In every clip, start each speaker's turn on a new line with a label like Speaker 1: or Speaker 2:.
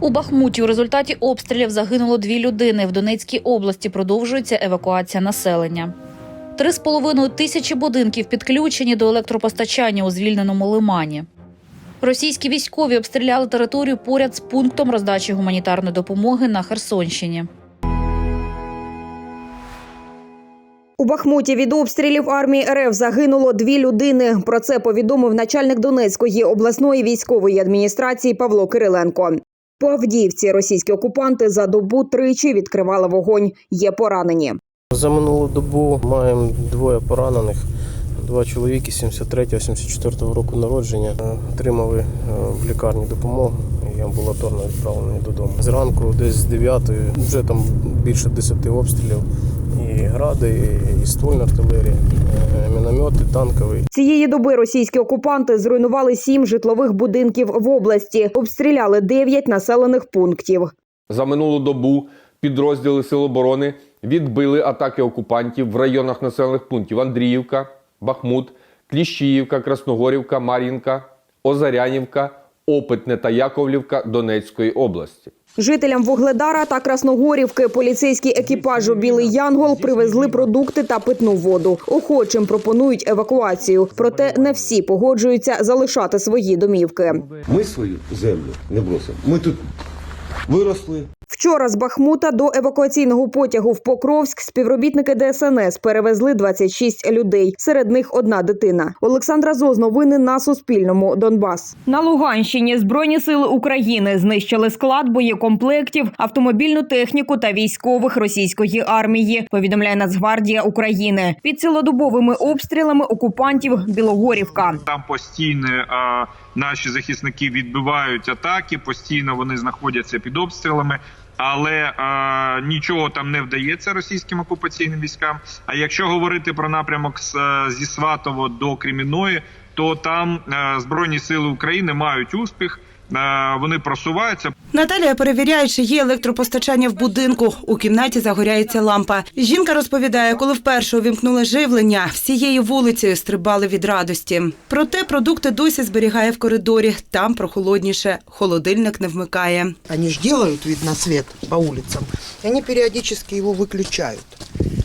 Speaker 1: У Бахмуті у результаті обстрілів загинуло дві людини. В Донецькій області продовжується евакуація населення. Три з половиною тисячі будинків підключені до електропостачання у звільненому лимані. Російські військові обстріляли територію поряд з пунктом роздачі гуманітарної допомоги на Херсонщині.
Speaker 2: У Бахмуті від обстрілів армії РФ загинуло дві людини. Про це повідомив начальник Донецької обласної військової адміністрації Павло Кириленко. По Авдіївці російські окупанти за добу тричі відкривали вогонь. Є поранені.
Speaker 3: За минулу добу маємо двоє поранених. Два чоловіки 73-74 року народження Е, отримали е, в лікарні допомогу і амбулаторно відправлені додому. Зранку, десь з 9 вже там більше 10 обстрілів. І гради, і ствольна артилерія, е, міномети, танковий.
Speaker 2: Цієї доби російські окупанти зруйнували сім житлових будинків в області, обстріляли дев'ять населених пунктів.
Speaker 4: За минулу добу підрозділи Сил оборони відбили атаки окупантів в районах населених пунктів Андріївка, Бахмут, Кліщіївка, Красногорівка, Мар'їнка, Озарянівка, Опитне та Яковлівка Донецької області.
Speaker 2: Жителям Вугледара та Красногорівки поліцейські екіпажу Білий Янгол привезли продукти та питну воду. Охочим пропонують евакуацію, проте не всі погоджуються залишати свої домівки.
Speaker 5: Ми свою землю не бросимо. Ми тут виросли.
Speaker 2: Вчора з Бахмута до евакуаційного потягу в Покровськ співробітники ДСНС перевезли 26 людей. Серед них одна дитина. Олександра Зоз, новини на Суспільному. Донбас. На Луганщині збройні сили України знищили склад боєкомплектів, автомобільну техніку та військових російської армії. Повідомляє Нацгвардія України. Під цілодобовими обстрілами окупантів Білогорівка.
Speaker 6: Там постійно а, наші захисники відбивають атаки, постійно вони знаходяться під обстрілами. Але е, нічого там не вдається російським окупаційним військам. А якщо говорити про напрямок з, зі Сватово до Креміної, то там збройні сили України мають успіх. Вони просуваються.
Speaker 7: Наталія перевіряє, чи є електропостачання в будинку. У кімнаті загоряється лампа. Жінка розповідає, коли вперше увімкнули живлення, всією вулицею стрибали від радості. Проте продукти досі зберігає в коридорі. Там прохолодніше. Холодильник не вмикає.
Speaker 8: Они же делают, видно, свет по улицам. И они периодически его выключают. А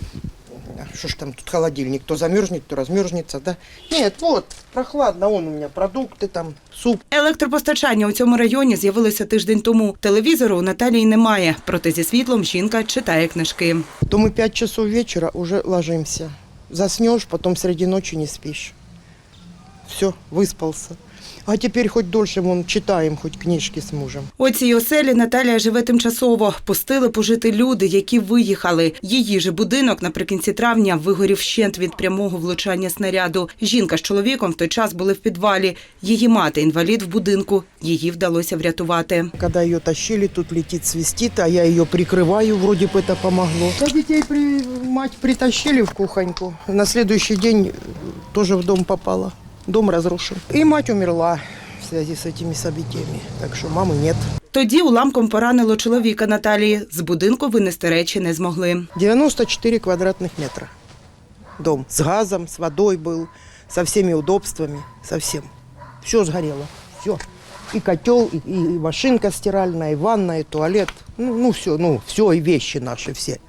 Speaker 8: Что ж там тут холодильник? То замерзнет, то размерзнется, да? Нет, вот, прохладно, вон у меня продукты там, суп.
Speaker 7: Електропостачання у цьому районі з'явилося тиждень тому. Телевізору у Наталії немає. Проте зі світлом жінка читає книжки.
Speaker 8: То мы 5 часов вечера уже ложимся. Заснешь, потом среди ночи не спишь. Все, выспался. А теперь хоть дольше вон читаем, хоть книжки с мужем.
Speaker 7: У цій оселі Наталія живе тимчасово. Пустили пожити люди, які виїхали. Її же будинок наприкінці травня вигорів вщент від прямого влучання снаряду. Жінка з чоловіком в той час були в підвалі. Її мати інвалід в будинку. Її вдалося врятувати.
Speaker 8: Когда ее тащили, тут летит, свистит, а я ее прикрываю, вроде бы это помогло. Да детей при... мать притащили в кухоньку. На следующий день тоже в дом попала. Дом разрушен. И мать умерла в связи с этими событиями. Так что мамы нет.
Speaker 7: Тоді уламком поранило чоловіка Наталії. З будинку винести речі не змогли.
Speaker 8: 94 квадратных метра. Дом с газом, с водой был, со всеми удобствами, со всем. Все сгорело, все. И котел, и, и машинка стиральная, и ванная, и туалет. Ну, ну все, ну все, и вещи наши все.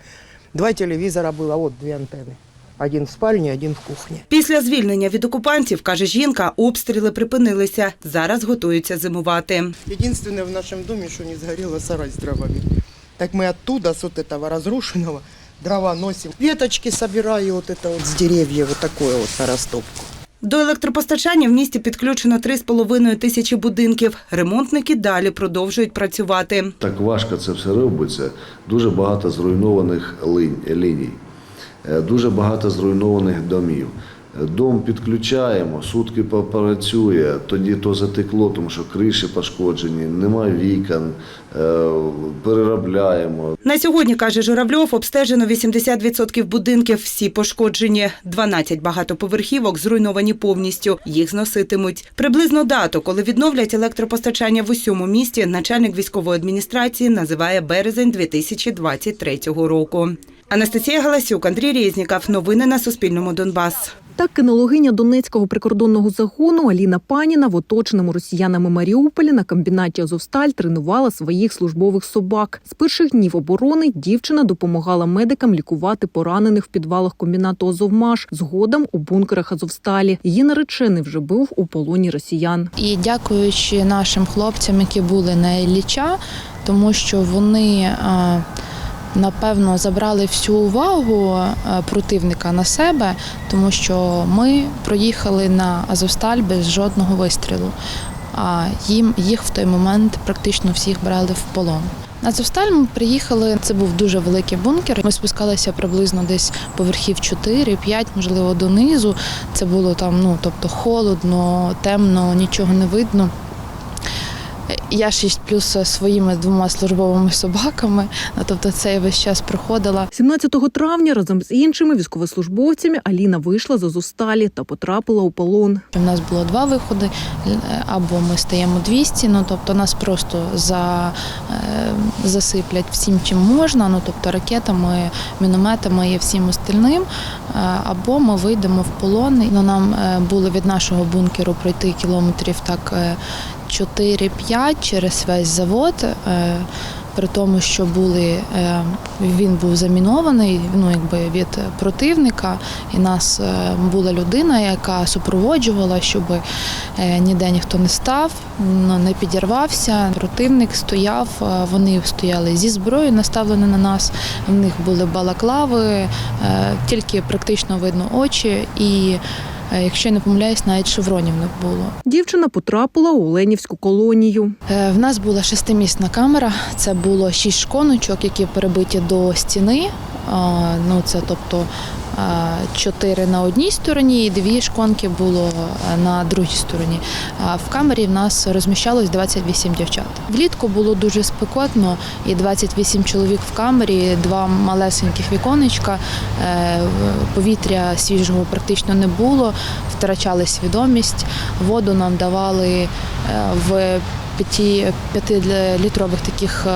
Speaker 8: Два телевизора было, вот две антенны. Один в спальне, один в кухне.
Speaker 7: Після звільнення від окупантів, каже жінка, обстріли припинилися. Зараз готуються зимувати.
Speaker 8: Единственное в нашем доме, что не сгорело, сарай с дровами. Так мы оттуда, с вот этого разрушенного, дрова носим. Веточки собираю вот это вот с деревьев, вот такое вот на растопку.
Speaker 7: До електропостачання в місті підключено 3,5 тисячі будинків. Ремонтники далі продовжують працювати.
Speaker 9: Так важко це все робиться. Дуже багато зруйнованих линь- ліній, е, дуже багато зруйнованих домів. Е, Дом підключаємо, сутки попрацює, тоді то затекло, тому що криші пошкоджені, немає вікон, е, переробляємо.
Speaker 7: На сьогодні, каже Журавльов, обстежено 80% будинків, всі пошкоджені. 12 багатоповерхівок зруйновані повністю. Їх зноситимуть. Приблизно дату, коли відновлять електропостачання в усьому місті, начальник військової адміністрації називає березень 2023 року. Анастасія Галасюк, Андрій Рєзніков. Новини на Суспільному. Донбас.
Speaker 10: Так кінологиня Донецького прикордонного загону Аліна Паніна в оточеному росіянами Маріуполі на комбінаті Азовсталь тренувала своїх службових собак. З перших днів оборони дівчина допомагала медикам лікувати поранених в підвалах комбінату Азовмаш. Згодом у бункерах Азовсталі. Її наречений вже був у полоні росіян.
Speaker 11: І дякуючи нашим хлопцям, які були на Ілліча, тому що вони напевно забрали всю увагу е, противника на себе, тому що ми проїхали на Азовсталь без жодного вистрілу. А їм їх в той момент практично всіх брали в полон. На Азовсталь ми приїхали. Це був дуже великий бункер. Ми спускалися приблизно десь поверхів 4-5, можливо, донизу. Це було там, ну тобто холодно, темно, нічого не видно. Я 6 плюс своїми двома службовими собаками. Ну, Тобто це я весь час проходила.
Speaker 10: 17 травня разом з іншими військовослужбовцями Аліна вийшла з Азовсталі та потрапила у полон.
Speaker 11: У нас було два виходи: або ми стаємо 200, ну тобто нас просто за, е, засиплять всім, чим можна, ну тобто ракетами, мінометами і всім остальним, е, або ми вийдемо в полон. Ну, нам е, було від нашого бункеру пройти кілометрів так 4-5 через весь завод. е, При тому, що були е, він був замінований, ну якби від противника, і нас е, була людина, яка супроводжувала, щоб ніде ніхто не став, ну, не підірвався. Противник стояв, вони стояли зі зброєю, наставленою на нас. В них були балаклави, тільки практично видно очі, і якщо я не помиляюсь, навіть шевронів не було.
Speaker 10: Дівчина потрапила у Оленівську колонію.
Speaker 11: Е, В нас була шестимісна камера. Це було шість шконочок, які перебиті до стіни. Ну це тобто чотири на одній стороні і дві шконки було е, на другій стороні. В камері в нас розміщалось 28 дівчат. Влітку було дуже спекотно, і 28 чоловік в камері, два малесеньких віконечка. Е, Повітря свіжого практично не було, втрачали свідомість. Воду нам давали е, в п'яти, п'ятилітрових таких е,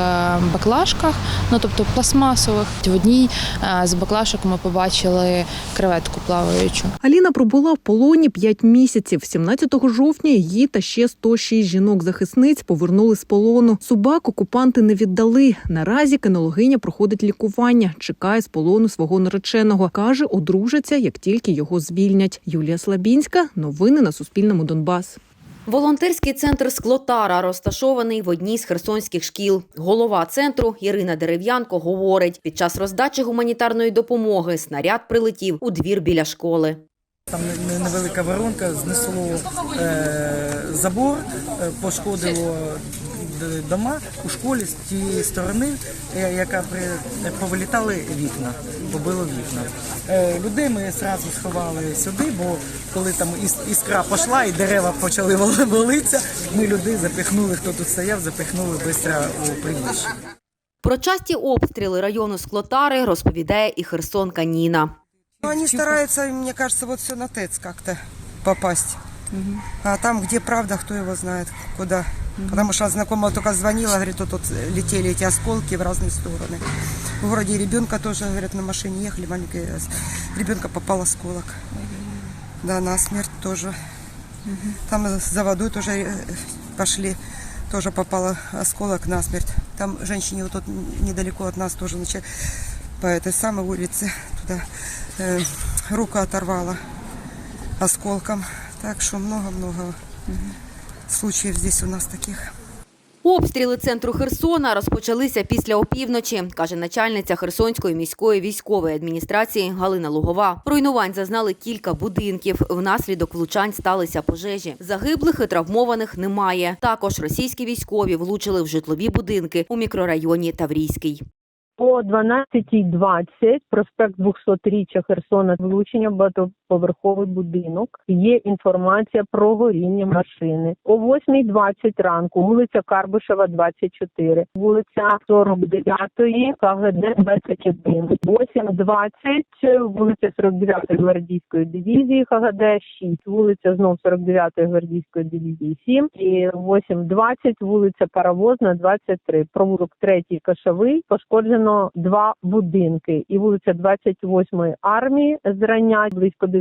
Speaker 11: баклажках, ну тобто пластмасових. В одній е, з баклажок ми побачили креветку плаваючу.
Speaker 10: Аліна пробула в полоні 5 місяців. 17 жовтня її та ще 106 жінок-захисниць повернули з полону. Собак окупанти не віддали. Наразі кинологиня проходить лікування, чекає з полону свого нареченого. Каже, одружаться, як тільки його звільнять. Юлія Слабінська. Новини на Суспільному Донбас.
Speaker 12: Волонтерський центр Склотара розташований в одній з херсонських шкіл. Голова центру Ірина Дерев'янко говорить, під час роздачі гуманітарної допомоги снаряд прилетів у двір біля школи.
Speaker 13: Там не- невелика воронка, знесло е, забор, е, пошкодило дома у школі з тієї сторони, е, яка при повилітали вікна, побило вікна. Е, людей ми одразу сховали сюди, бо коли там іскра пішла і дерева почали валитися, ми людей запихнули, хто тут стояв, запихнули швидко у приміщення.
Speaker 12: Про часті обстріли району Склотари розповідає і херсонка Ніна.
Speaker 14: Ну, они стараются, мне кажется, вот все на ТЭЦ как-то попасть. А там, где правда, кто его знает, куда. Потому что знакомая только звонила, говорит, тут, тут летели эти осколки в разные стороны. В городе и ребенка тоже, говорят, на машине ехали, маленький ребенка попал осколок. Да, на смерть тоже. Там за водой тоже э, пошли, тоже попал осколок на смерть. Там женщине вот тут недалеко от нас тоже начали по этой самой улице туда э, руку оторвала осколком. Так что много-много случаев здесь у нас таких.
Speaker 12: Обстріли центру Херсона розпочалися після опівночі, каже начальниця Херсонської міської військової адміністрації Галина Лугова. Руйнувань зазнали кілька будинків. Внаслідок влучань сталися пожежі. Загиблих і травмованих немає. Також російські військові влучили в житлові будинки у мікрорайоні Таврійський.
Speaker 15: О 12.20 проспект 200-річчя Херсона влучення багато двоповерховий будинок. Є інформація про горіння машини. О 8.20 ранку вулиця Карбишева, 24, вулиця 49, КГД 21, 8.20, вулиця 49 гвардійської дивізії, КГД 6, вулиця знов 49 гвардійської дивізії 7 і 8.20, вулиця Паровозна, 23, провулок 3 Кашовий, пошкоджено два будинки. І вулиця 28 армії зрання, близько 9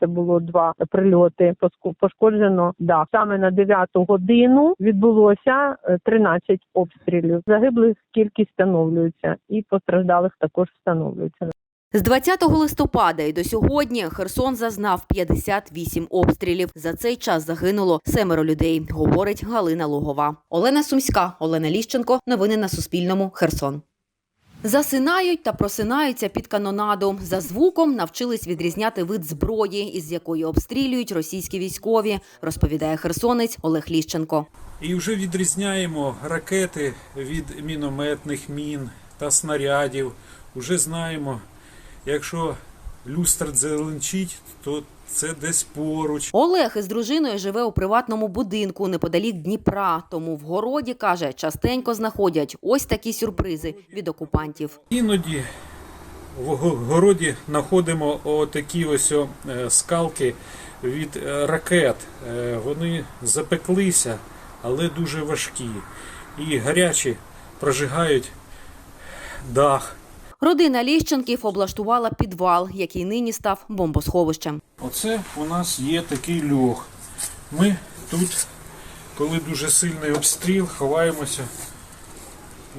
Speaker 15: це було два прильоти, пошкоджено дах. Саме на 9 годину відбулося е, 13 обстрілів. Загиблих кількість встановлюється і постраждалих також встановлюється.
Speaker 12: З 20 листопада і до сьогодні Херсон зазнав 58 обстрілів. За цей час загинуло семеро людей, говорить Галина Лугова. Олена Сумська, Олена Ліщенко. Новини на Суспільному. Херсон. Засинають та просинаються під канонаду. За звуком навчились відрізняти вид зброї, із якої обстрілюють російські військові, розповідає херсонець Олег Ліщенко.
Speaker 16: І вже відрізняємо ракети від мінометних мін та снарядів. Уже знаємо, якщо люстр зеленчить, то це десь поруч.
Speaker 12: Олег із дружиною живе у приватному будинку неподалік Дніпра. Тому в городі каже, частенько знаходять ось такі сюрпризи від окупантів.
Speaker 16: Іноді в городі знаходимо отакі ось е, скалки від е, ракет. Е, Вони запеклися, але дуже важкі. І гарячі прожигають дах.
Speaker 12: Родина Ліщенків облаштувала підвал, який нині став бомбосховищем.
Speaker 16: Оце у нас є такий льох. Ми тут, коли дуже сильний обстріл, ховаємося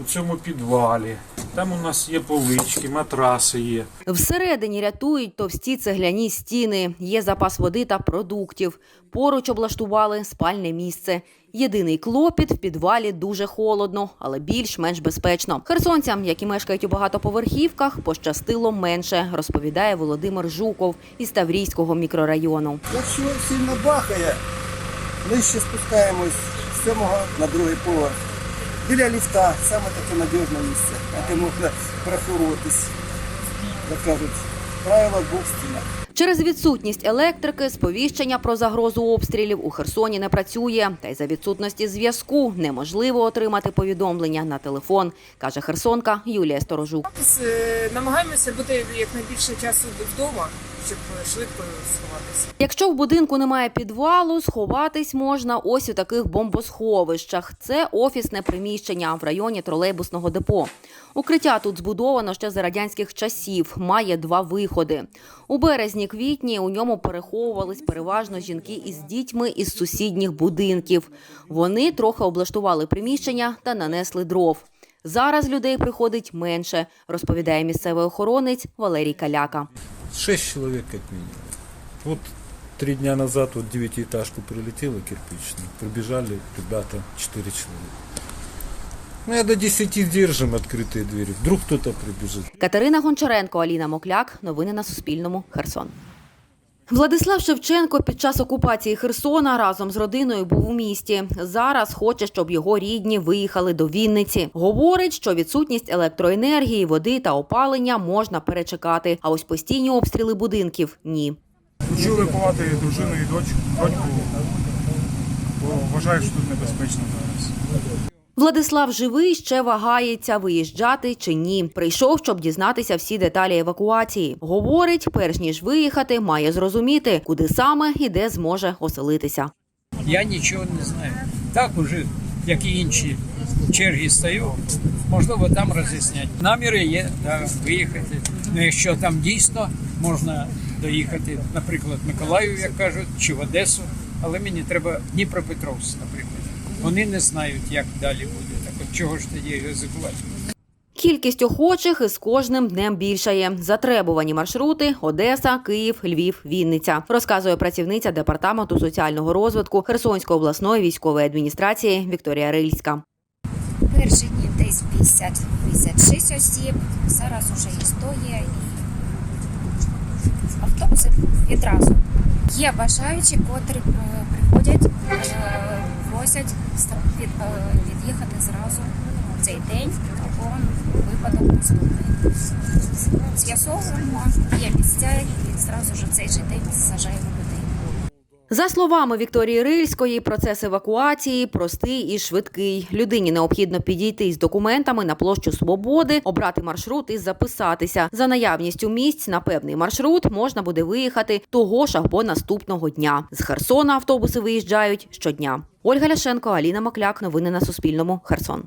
Speaker 16: у цьому підвалі. Там у нас є полички, матраси є.
Speaker 12: Всередині рятують товсті цегляні стіни, є запас води та продуктів. Поруч облаштували спальне місце. Єдиний клопіт в підвалі дуже холодно, але більш-менш безпечно. Херсонцям, які мешкають у багатоповерхівках, пощастило менше, розповідає Володимир Жуков із Таврійського мікрорайону.
Speaker 17: Якщо сильно бахає, нижче спускаємось з сьомого на другий поверх. Біля ліфта саме таке надіжне місце, яке можна прохоруватись, як кажуть, правила двох стінах.
Speaker 12: Через відсутність електрики сповіщення про загрозу обстрілів у Херсоні не працює. Та й за відсутності зв'язку неможливо отримати повідомлення на телефон, каже херсонка Юлія Сторожук.
Speaker 18: Е, Намагаємося бути якнайбільше часу вдома, щоб швидко сховатися.
Speaker 12: Якщо в будинку немає підвалу, сховатись можна ось у таких бомбосховищах. Це офісне приміщення в районі тролейбусного депо. Укриття тут збудовано ще за радянських часів. Має два виходи. У березні-квітні у ньому переховувались переважно жінки із дітьми із сусідніх будинків. Вони трохи облаштували приміщення та нанесли дров. Зараз людей приходить менше, розповідає місцевий охоронець Валерій Каляка.
Speaker 16: Шесть человек как минимум. Вот три дня назад вот девятиэтажку прилетела кирпичную. Прибежали ребята, четыре человека. Ну, я до 10 держим открытые двери. Вдруг кто-то прибежит.
Speaker 12: Катерина Гончаренко, Аліна Мокляк. Новини на Суспільному. Херсон. Владислав Шевченко під час окупації Херсона разом з родиною був у місті. Зараз хоче, щоб його рідні виїхали до Вінниці. Говорить, що відсутність електроенергії, води та опалення можна перечекати. А ось постійні обстріли будинків ні.
Speaker 19: Хочу виховати дружину і дочку, дочку, бо вважаю, що тут небезпечно зараз.
Speaker 12: Владислав живий ще вагається, виїжджати чи ні. Прийшов, щоб дізнатися всі деталі евакуації. Говорить, перш ніж виїхати, має зрозуміти, куди саме і де зможе оселитися.
Speaker 20: Я нічого не знаю. Так уже, як і інші черги стою, можливо, там роз'яснять. Наміри є да, виїхати. Ну, якщо там дійсно можна доїхати, наприклад, Миколаїв, як кажуть, чи в Одесу, але мені треба Дніпропетровськ, наприклад. Вони не знають, як далі буде. Так от чого ж тоді ризикувати?
Speaker 12: Кількість охочих із кожним днем більшає. Затребувані маршрути Одеса, Київ, Львів, Вінниця, розказує працівниця департаменту соціального розвитку Херсонської обласної військової адміністрації Вікторія Рильська.
Speaker 21: Перші дні десь 50-56 осіб, зараз уже і 100 є, і автобуси відразу. Є бажаючі, котрі е, приходять, е, просять е, від'їхати зразу цей день, або випадок наступний. З'ясовуємо, є місця і зразу ж цей же день сажаємо людей.
Speaker 12: За словами Вікторії Рильської, процес евакуації простий і швидкий. Людині необхідно підійти з документами на площу Свободи, обрати маршрут і записатися. За наявністю місць на певний маршрут можна буде виїхати того ж або наступного дня. З Херсона автобуси виїжджають щодня. Ольга Ляшенко, Аліна Макляк. Новини на Суспільному. Херсон.